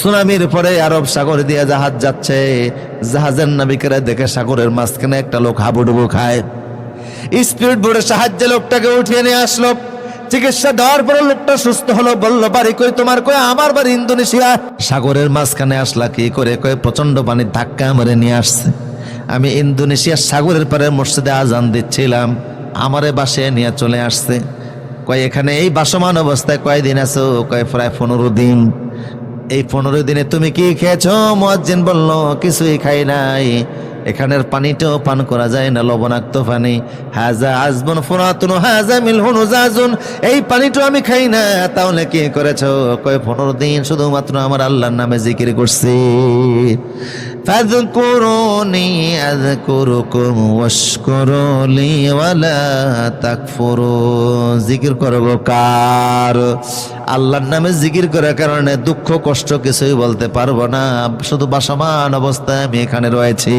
সুনামির পরে আরব সাগর দিয়ে জাহাজ যাচ্ছে। জাহাজের নাবিকেরা দেখে সাগরের মাঝখানে একটা লোক হাবুডুবু খায়। স্পিড বোর্ডের সাহায্যে লোকটাকে উঠিয়ে নিয়ে আসলো। চিকিৎসা দেওয়ার পরে লোকটা সুস্থ হলো, বলল, বাড়ি কই তোমার? কই আমার বাড়ি ইন্দোনেশিয়া? সাগরের মাঝখানে আসলা কি করে, কয়ে প্রচণ্ড পানির ধাক্কা মারে নিয়ে আসছে। আমি ইন্দোনেশিয়ার সাগরের পারে মসজিদে আজান দিচ্ছিলাম। আমারে বাসে নিয়ে চলে আসছে। কয়, এখানে এই বাসমান অবস্থায় কয়দিন আছো? কয়, প্রায় পনেরো দিন। এই পনেরো দিনে তুমি কি খেয়েছো? মোয়াজ্জিন বলল, কিছুই খাই নাই। এখানের পানিটাও পান করা যায় না, লবণাক্ত পানি। হাজা আজবন ফুরাতুন, হাজা মিলহুন জাজুন এই পানিটাও আমি খাই না। তাহলে কি করেছ? কয়, পনেরো দিন শুধুমাত্র আমার আল্লাহর নামে জিকির করছি। ফাযকুরুনি واشكروا لي ولا تكفروا। জিকির করব কার। আল্লাহর নামে জিকির করার কারণে দুঃখ, কষ্ট কিছুই বলতে পারব না। শুধু বাসমান অবস্থায় আমি এখানে রয়েছি।